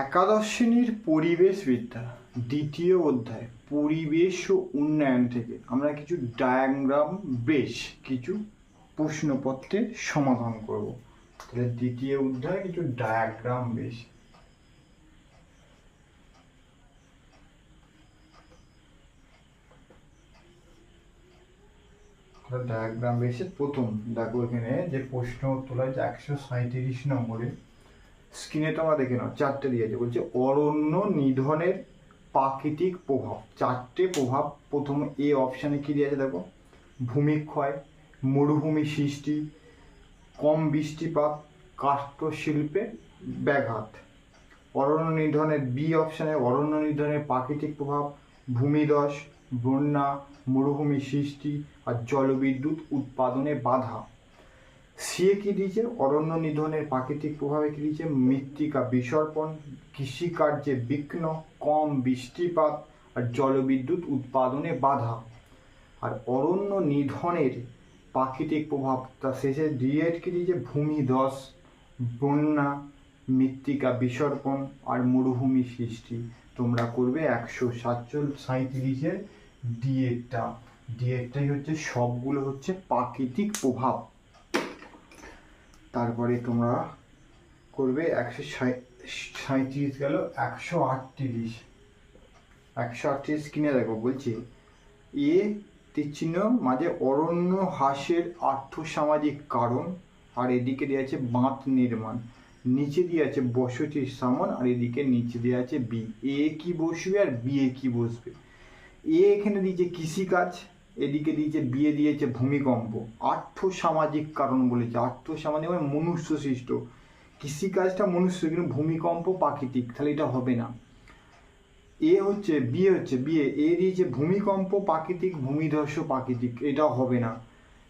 একাদশ শ্রেণির পরিবেশবিদ্যা, দ্বিতীয় অধ্যায়, পরিবেশ ও উন্নয়ন থেকে। আমরা কিছু ডায়াগ্রাম বেশ কিছু প্রশ্নপত্রের সমাধান করব। তাহলে দ্বিতীয় অধ্যায় কিছু ডায়াগ্রাম বেশ। ডায়াগ্রাম বেসের প্রথম দেখো এখানে যে প্রশ্ন তোলা হয়েছে একশো সাঁইত্রিশ নম্বরে। স্ক্রিনে তোমরা দেখে নাও, চারটে দিয়েছে বলছে অরণ্য নিধনের প্রাকৃতিক প্রভাব। চারটে প্রভাব। প্রথম এ অপশানে কি দিয়েছে দেখো? ভূমিক্ষয়, মরুভূমি সৃষ্টি, কম বৃষ্টিপাত কাষ্ঠ শিল্পে ব্যাঘাত। অরণ্য নিধনের বি অপশানে অরণ্য নিধনের প্রাকৃতিক প্রভাব ভূমিধস বন্যা, মরুভূমি সৃষ্টি আর জলবিদ্যুৎ উৎপাদনে বাধা। সিএ কি দিয়েছে? অরণ্য নিধনের প্রাকৃতিক প্রভাবে কি দিয়েছে? মৃত্তিকা বিসর্পণ, কৃষিকার্যে বিঘ্ন, কম বৃষ্টিপাত আর জলবিদ্যুৎ উৎপাদনে বাধা। আর অরণ্য নিধনের প্রাকৃতিক প্রভাব তার শেষে ডিএড কি দিয়েছে? ভূমিধস, বন্যা, মৃত্তিকা বিসর্পণ আর মরুভূমি সৃষ্টি। তোমরা করবে একশো সাতচল্লিশ সাঁইত্রিশের ডিএডটা। ডিএডটাই হচ্ছে সবগুলো হচ্ছে প্রাকৃতিক প্রভাব। তারপরে তোমরা করবে একশো সাঁত্রিশ গেল একশো আটত্রিশ। একশো আটত্রিশ কিনে দেখো বলছে, এ তীরচিহ্ন মাঝে অরণ্য হ্রাসের আর্থসামাজিক কারণ, আর এদিকে দেওয়া আছে বাঁধ নির্মাণ। নিচে দিয়ে আছে বসতির সামন, আর এদিকে নিচে দেওয়া আছে বি। এ কি বসবে আর বি এ কি বসবে? এ এখানে দিয়েছে কৃষিকাজ এদিকে দিয়েছে, বিয়ে দিয়েছে ভূমিকম্প। আর্থ সামাজিক কারণ বলেছে আর্থ সামাজিক মানে মনুষ্য সৃষ্ট কৃষিকাজটা মনুষ্য, কিন্তু ভূমিকম্প প্রাকৃতিক, তাহলে এটা হবে না। এ হচ্ছে বিয়ে হচ্ছে বিয়ে এ দিয়েছে ভূমিকম্প প্রাকৃতিক, ভূমিধস প্রাকৃতিক এটা হবে না।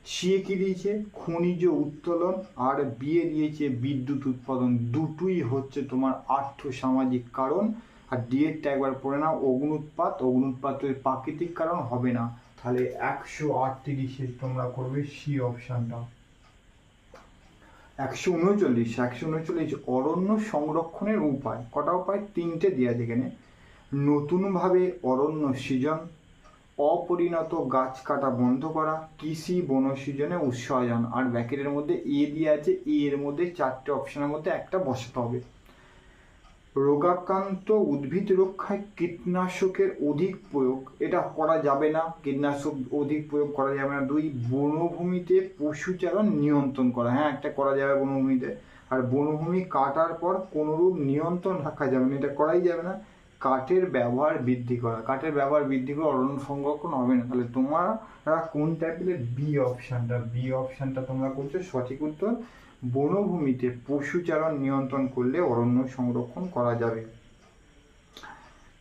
সিএ কি দিয়েছে? খনিজ উত্তোলন, আর বিয়ে দিয়েছে বিদ্যুৎ উৎপাদন। দুটোই হচ্ছে তোমার আর্থ সামাজিক কারণ। আর ডিএডটা একবার পড়ে নাও, অগ্নুৎপাত, অগ্নুৎপাতের প্রাকৃতিক কারণ হবে না। তাহলে একশো আটত্রিশে তোমরা করবে সি অপশানটা একশো উনচল্লিশ একশো উনচল্লিশ অরণ্য সংরক্ষণের উপায়। কটা উপায়? তিনটে দেওয়া যেখানে নতুনভাবে অরণ্য সৃজন, অপরিণত গাছ কাটা বন্ধ করা, কৃষি বনসৃজনে উৎসাহজন আর ব্যাকেটের মধ্যে এ দিয়ে আছে এ এর মধ্যে চারটে অপশনের মধ্যে একটা বসাতে হবে। রোগাক্রান্ত উদ্ভিদ রক্ষায় কীটনাশকের অধিক প্রয়োগ। এটা করা যাবে না। কীটনাশক অধিক প্রয়োগ করা যাবে না। দুই, বনভূমিতে পশুচারণ নিয়ন্ত্রণ করা। হ্যাঁ একটা করা যাবে বনভূমিতে। আর বনভূমি কাটার পর কোনোরূপ নিয়ন্ত্রণ রাখা যাবে না। এটা করাই যাবে না। কাঠের ব্যবহার বৃদ্ধি করা। কাঠের ব্যবহার বৃদ্ধি করে অরণ্য সংরক্ষণ হবে না। তাহলে তোমরা কোন টাইপের বি অপশানটা বি অপশানটা তোমরা করছ সঠিক উত্তর বনভূমিতে পশুচারণ নিয়ন্ত্রণ করলে অরণ্য সংরক্ষণ করা যাবে।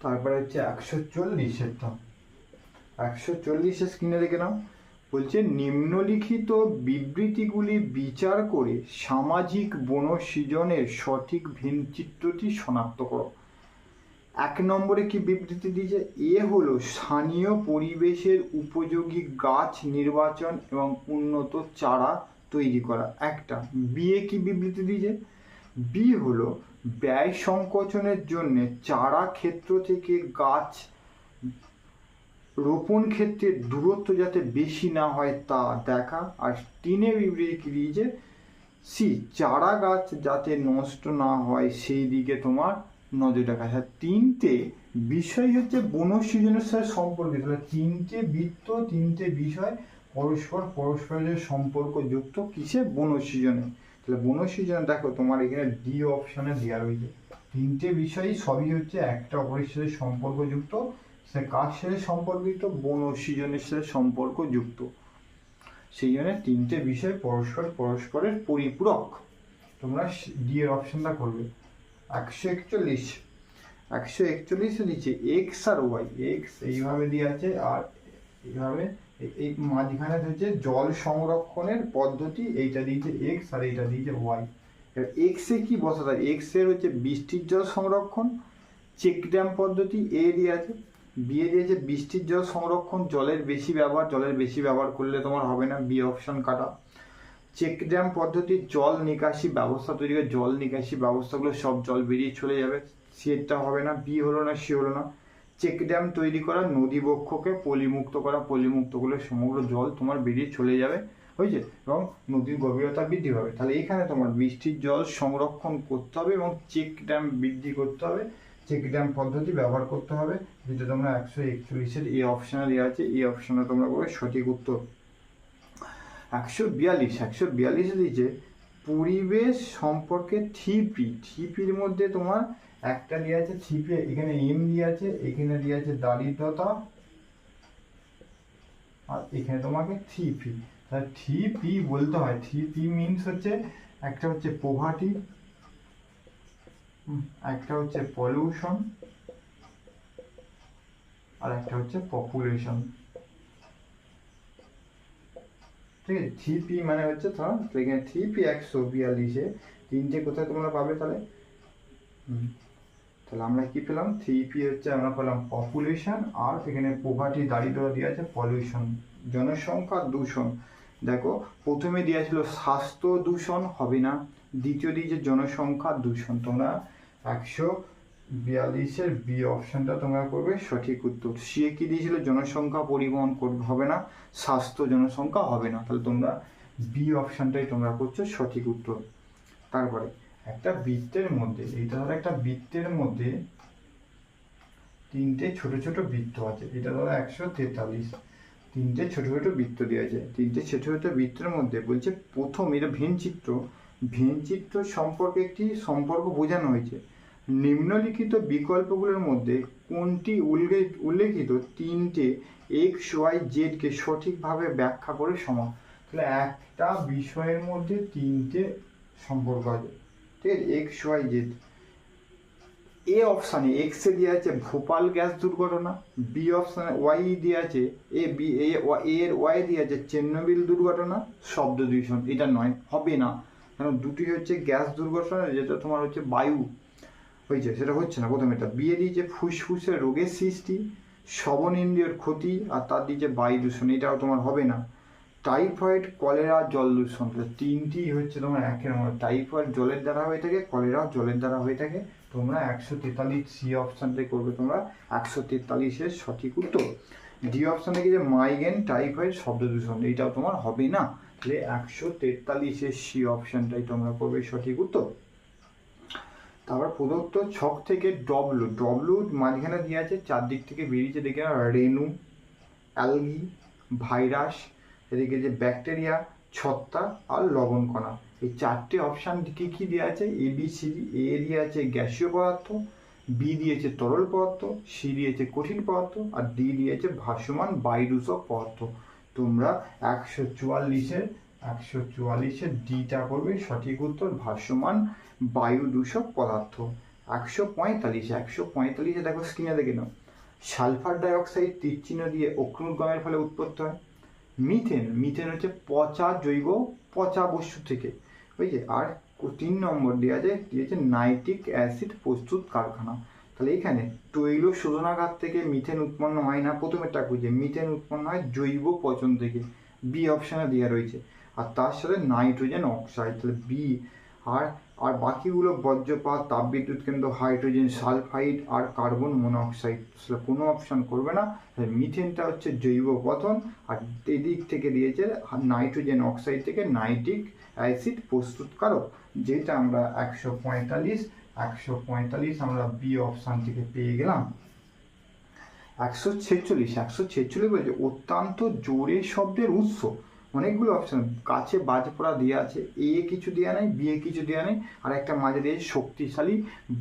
তারপরে হচ্ছে একশো চল্লিশেরটা একশো চল্লিশের স্ক্রিনে দেখে নাও। বলছে, নিম্নলিখিত বিবৃতিগুলি বিচার করে সামাজিক বন সৃজনের সঠিক ভিনচিত্রটি শনাক্ত করো। এক নম্বরে কি বিবৃতি দিয়েছে? এ হলো স্থানীয় পরিবেশের উপযোগী গাছ নির্বাচন এবং উন্নত চারা তৈরি করা। একটা বিয়ে কি বিবৃতি দিয়েছে? বি হলো, ব্যয় সংকোচনের জন্য চারা ক্ষেত্র থেকে গাছ রোপণ ক্ষেত্রে দূরত্ব যাতে বেশি না হয় তা দেখা। আর তিনে বিবৃতি দিয়েছে? সি, চারা গাছ যাতে নষ্ট না হয় সেই দিকে তোমার নজর রাখা। আর তিনটে বিষয় হচ্ছে বনসৃজনের সাথে সম্পর্কিত তিনটে বৃত্ত, তিনটে বিষয় পরস্পর পরস্পরের সম্পর্ক যুক্ত কিসে? বনসৃজনে তাহলে বনসৃজনে দেখো তোমার এখানে ডি অপশনে দেওয়া রয়েছে। তিনটে বিষয়ই সবই হচ্ছে একটা অপরের সাথে সম্পর্কযুক্ত সে কার সাথে সম্পর্কিত? বনসৃজনের সাথে সম্পর্কযুক্ত সেই জন্য তিনটে বিষয় পরস্পর পরস্পরের পরিপূরক। তোমরা ডি এর অপশনটা করবে। একশো একচল্লিশ। একশো একচল্লিশে দিচ্ছে এক্স আর ওয়াই এক্স এইভাবে দিয়ে আছে আর এইভাবে এই মাঝখানে হচ্ছে জল সংরক্ষণের পদ্ধতি, এইটা দিয়েছে এক্স আর এইটা দিয়েছে ওয়াই এক্সে কি বসা যায় এক্সের হচ্ছে বৃষ্টির জল সংরক্ষণ চেক ড্যাম পদ্ধতি এ দিয়ে আছে। বিয়ে দিয়েছে বৃষ্টির জল সংরক্ষণ, জলের বেশি ব্যবহার, জলের বেশি ব্যবহার করলে তোমার হবে না বি অপশন কাটা। চেক ড্যাম পদ্ধতির জল নিকাশি ব্যবস্থা তৈরি করে, জল নিকাশি ব্যবস্থাগুলো সব জল বেরিয়ে চলে যাবে। সিটা হবে না বি হলো না সি হলো না। চেক ড্যাম তৈরি করা, নদী বক্ষকে পলিমুক্ত করা, পলিমুক্ত করলে সমগ্র জল তোমার বেরিয়ে চলে যাবে, হয়েছে? এবং নদীর গভীরতা বৃদ্ধি পাবে। তাহলে এখানে তোমার বৃষ্টির জল সংরক্ষণ করতে হবে এবং চেক ড্যাম বৃদ্ধি করতে হবে। চেক ড্যাম পদ্ধতি ব্যবহার করতে হবে। যেটা তোমরা একশো একচল্লিশের এই অপশানে দেওয়া আছে। এই অপশানে তোমরা করবে সঠিক উত্তর। একশো বিয়াল্লিশ। একশো বিয়াল্লিশে দিয়েছে পরিবেশ সম্পর্কে থিপি, থিপির মধ্যে তোমার একটা দিয়ে আছে থিপি, এখানে এম দিয়ে আছে, এখানে দিয়ে আছে দারিদ্রতা, আর এখানে তোমাকে থিপি। তাহলে থিপি বলতে হয়, থিপি মিনস হচ্ছে একটা হচ্ছে পোভার্টি একটা হচ্ছে পলিউশন আর একটা হচ্ছে পপুলেশন ঠিক আছে থ্রি পি মানে হচ্ছে তোমার এখানে থ্রি পি একশো বিয়াল্লিশে তিনটে কোথায় তোমরা পাবে তাহলে। তাহলে আমরা কি পেলাম? থ্রি পি হচ্ছে আমরা পেলাম পপুলেশন আর এখানে পোভার্টি দারিদ্র দেওয়া আছে পলিউশন জনসংখ্যা দূষণ। দেখো, প্রথমে দেওয়া ছিল স্বাস্থ্য দূষণ, হবে না। দ্বিতীয় দিয়েছে জনসংখ্যা দূষণ, তোমরা একশো বিয়াল্লিশের বি অপশনটা তোমরা করবে, সঠিক উত্তর। সে কি দিয়েছিল? জনসংখ্যা পরিবহন করবে হবে না, স্বাস্থ্য জনসংখ্যা হবে না। তাহলে তোমরা বি অপশনটাই তোমরা করছ, সঠিক উত্তর। তারপরে, একটা বৃত্তের মধ্যে এইটা ধরো একটা বৃত্তের মধ্যে তিনটে ছোট ছোট বৃত্ত আছে। এটা ধরো একশো তেতাল্লিশ। তিনটে ছোট ছোট বৃত্ত দেওয়া আছে। তিনটে ছোট ছোট বৃত্তের মধ্যে বলছে প্রথম, এটা ভিন চিত্র। ভিন চিত্র সম্পর্কে একটি সম্পর্ক বোঝানো হয়েছে। নিম্নলিখিত বিকল্পগুলোর মধ্যে কোনটি উল্লেখ উল্লেখিত? তিনটে এক্স ওয়াই জেডকে সঠিকভাবে ব্যাখ্যা করে সমান। তাহলে একটা বিষয়ের মধ্যে তিনটে সম্পর্ক আছে। ঠিক আছে? এক্স ওয়াই জেড এ অপশানে এক্স দিয়ে আছে ভোপাল গ্যাস দুর্ঘটনা। বি অপশানে ওয়াই দিয়ে আছে এ বি এ এর ওয়াই দিয়ে আছে চেন্নবিল দুর্ঘটনা। শব্দ দূষণ। এটা নয়, হবে না। কারণ দুটি হচ্ছে গ্যাস দুর্ঘটনা, যেটা তোমার হচ্ছে বায়ু। হয়েছে সেটা হচ্ছে না, প্রথমে এটা, বিয়ে দিয়ে যে ফুসফুসের রোগের সৃষ্টি শ্রবণ ইন্দ্রিয়র ক্ষতি আর তার দিয়ে যে বায়ু দূষণ, এটাও তোমার হবে না। টাইফয়েড, কলেরা, জল দূষণ তিনটি হচ্ছে তোমার একের মধ্যে। টাইফয়েড জলের দ্বারা হয়ে থাকে, কলেরা জলের দ্বারা হয়ে থাকে। তোমরা একশো তেতাল্লিশ সি অপশানটাই করবে তোমরা, একশো তেতাল্লিশের সঠিক উত্তর। ডি অপশান থেকে যে মাইগ্রেন, টাইফয়েড, শব্দ দূষণ এইটাও তোমার হবে না। তাহলে একশো তেতাল্লিশের সি অপশানটাই তোমরা করবে সঠিক উত্তর। তারপর প্রদত্ত ছক থেকে ডব্লু ডব্লু মাঝখানে দিয়ে আছে, চারদিক থেকে বেরিয়েছে দেখে রেণু, অ্যালগি, ভাইরাস, এদিকে যে ব্যাকটেরিয়া, ছত্তা আর লবণ কণা। এই চারটে অপশান কি কি দেওয়া আছে? এ বি সি এ দিয়ে আছে গ্যাসীয় পদার্থ বি দিয়েছে তরল পদার্থ সি দিয়েছে কঠিন পদার্থ, আর ডি দিয়েছে ভাসমান বায়ুদূষক পদার্থ। তোমরা একশো চুয়াল্লিশের একশো চুয়াল্লিশের ডিটা করবে, সঠিক উত্তর ভাসমান বায়ু দূষক পদার্থ। একশো পঁয়তাল্লিশ, একশো পঁয়তাল্লিশে দেখো স্ক্রিনে দেখে নাও। সালফার ডাইঅক্সাইড তীরচিহ্ন দিয়ে অগ্নুদ্গমের ফলে উৎপত্তি হয়। মিথেন মিথেন হচ্ছে পচা জৈব, পচা বস্তু থেকে। বুঝছে? আর তিন নম্বর দেওয়া যায় দিয়েছে নাইট্রিক অ্যাসিড প্রস্তুত কারখানা। তাহলে এখানে তৈল শোধনাগার থেকে মিথেন উৎপন্ন হয় না। প্রথমেরটা খুঁজে। মিথেন উৎপন্ন হয় জৈব পচন থেকে। বি অপশানে দেওয়া রয়েছে। আর তার সাথে নাইট্রোজেন অক্সাইড, তাহলে বি আর আর বাকিগুলো বজ্রপাত, তাপবিদ্যুৎ কেন্দ্র, হাইড্রোজেন সালফাইড আর কার্বন মনোক্সাইড। সেটা কোনো অপশান করবে না। তাহলে মিথেনটা হচ্ছে জৈব পতন, আর এদিক থেকে দিয়েছে নাইট্রোজেন অক্সাইড থেকে নাইট্রিক অ্যাসিড প্রস্তুতকারক যেটা আমরা একশো পঁয়তাল্লিশ একশো পঁয়তাল্লিশ আমরা বি অপশান থেকে পেয়ে গেলাম। একশো ছেচল্লিশ একশো ছেচল্লিশ বলছে অত্যন্ত জোরে শব্দের উৎস। অনেকগুলো অপশন কাছে বাজ পড়া দেওয়া আছে এ কিছু দেওয়া নেই বি এ কিছু দেওয়া নেই, আর একটা মাঝে দিয়েছে শক্তিশালী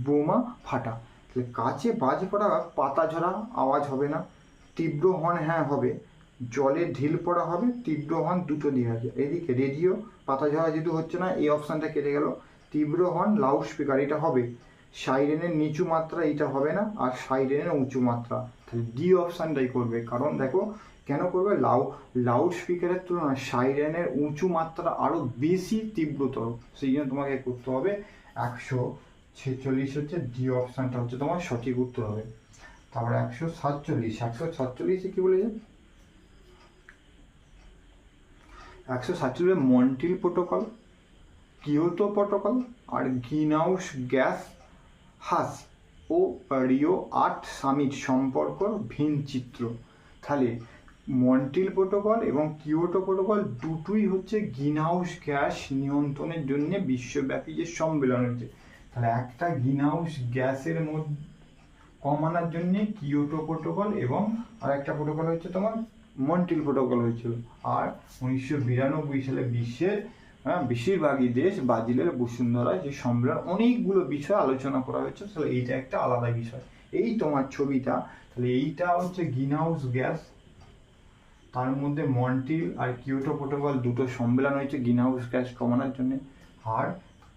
বোমা ফাটা। তাহলে কাছে বাজ পড়া, পাতা ঝরা, আওয়াজ হবে না, তীব্র হর্ন হ্যাঁ হবে, জলে ঢিল পড়া হবে, তীব্র হর্ন দুটো দেওয়া আছে। এদিকে রেডিও পাতা ঝরা যেহেতু হচ্ছে না, এই অপশানটা কেটে গেল। তীব্র হর্ন লাউড স্পিকার এটা হবে। সাইরেনের নিচু মাত্রা, এটা হবে না, আর সাইরেনের উঁচু মাত্রা। তাহলে ডি অপশানটাই করবে, কারণ দেখো কেন করবে? লাউ লাউড স্পিকারের তুলনায় সাইরেনের উঁচু মাত্রা আরও বেশি তীব্রতর। সেই জন্য তোমাকে করতে হবে একশো ছেচল্লিশ হচ্ছে ডি অপশানটা হচ্ছে তোমার সঠিক উত্তর হবে। তারপরে একশো সাতচল্লিশ, একশো সাতচল্লিশে কী বলেছে? একশো সাতচল্লিশ মন্টিল প্রোটোকল কিয়োটো প্রোটোকল আর গ্রিনহাউস গ্যাস হাস ও রিও আট সামিট সম্পর্ক ভিন চিত্র। তাহলে মন্টিল প্রোটোকল এবং কিয়োটো প্রোটোকল দুটোই হচ্ছে গ্রিনহাউস গ্যাস নিয়ন্ত্রণের জন্য বিশ্বব্যাপী যে সম্মেলন হচ্ছে। তাহলে একটা গ্রিনহাউস গ্যাসের মধ্যে, কমানোর জন্য কিয়োটো প্রোটোকল এবং আর একটা প্রোটোকল হচ্ছে তোমার মন্টিল প্রোটোকল হয়েছিল। আর উনিশশো বিরানব্বই সালে বিশ্বের হ্যাঁ বেশিরভাগই দেশ ব্রাজিলের বসুন্ধরা যে সম্মেলন, অনেকগুলো বিষয় আলোচনা করা হয়েছে। তাহলে এইটা একটা আলাদা বিষয়। এই তোমার ছবিটা, তাহলে এইটা হচ্ছে গ্রিনহাউস গ্যাস তার মধ্যে মন্টিল আর কিয়োটো প্রোটোকল দুটো সম্মেলন হয়েছে, গ্রিনহাউস গ্যাস কমানোর জন্য। আর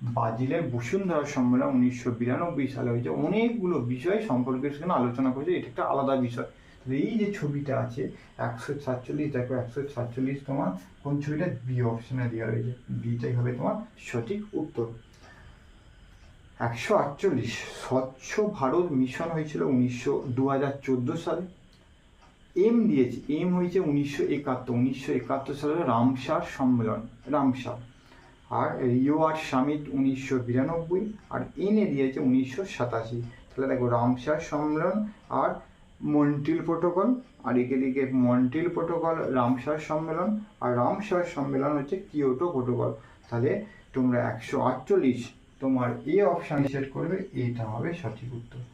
ব্রাজিলের বসুন্ধরা সম্মেলন উনিশশো বিরানব্বই সালে হয়েছে। অনেকগুলো বিষয় সম্পর্কে সেখানে আলোচনা করেছে। এটা একটা আলাদা বিষয়। এই যে ছবিটা আছে, একশো সাতচল্লিশ, দেখো একশো সাতচল্লিশ তোমার কোন ছবিটা? বি অপশনে দেওয়া রয়েছে। বিটাই হবে তোমার সঠিক উত্তর। একশো আটচল্লিশ, স্বচ্ছ ভারত মিশন হয়েছিল উনিশশো দু হাজার চোদ্দ সালে। এম দিয়েছে। এম হয়েছে উনিশশো একাত্তর। উনিশশো একাত্তর সালে রামসার সম্মেলন, রামসার। আর রিও আর সামিট উনিশশো বিরানব্বই, আর এনে দিয়েছে উনিশশো সাতাশি। তাহলে দেখো রামসার সম্মেলন আর মন্টিল প্রোটোকল, আর একে দিকে মন্টিল প্রোটোকল, রামসার সম্মেলন, আর রামসার সম্মেলন হচ্ছে কিয়োটো প্রোটোকল। তাহলে তোমরা একশো আটচল্লিশ তোমার এ অপশান সেট করবে, এটা হবে সঠিক উত্তর।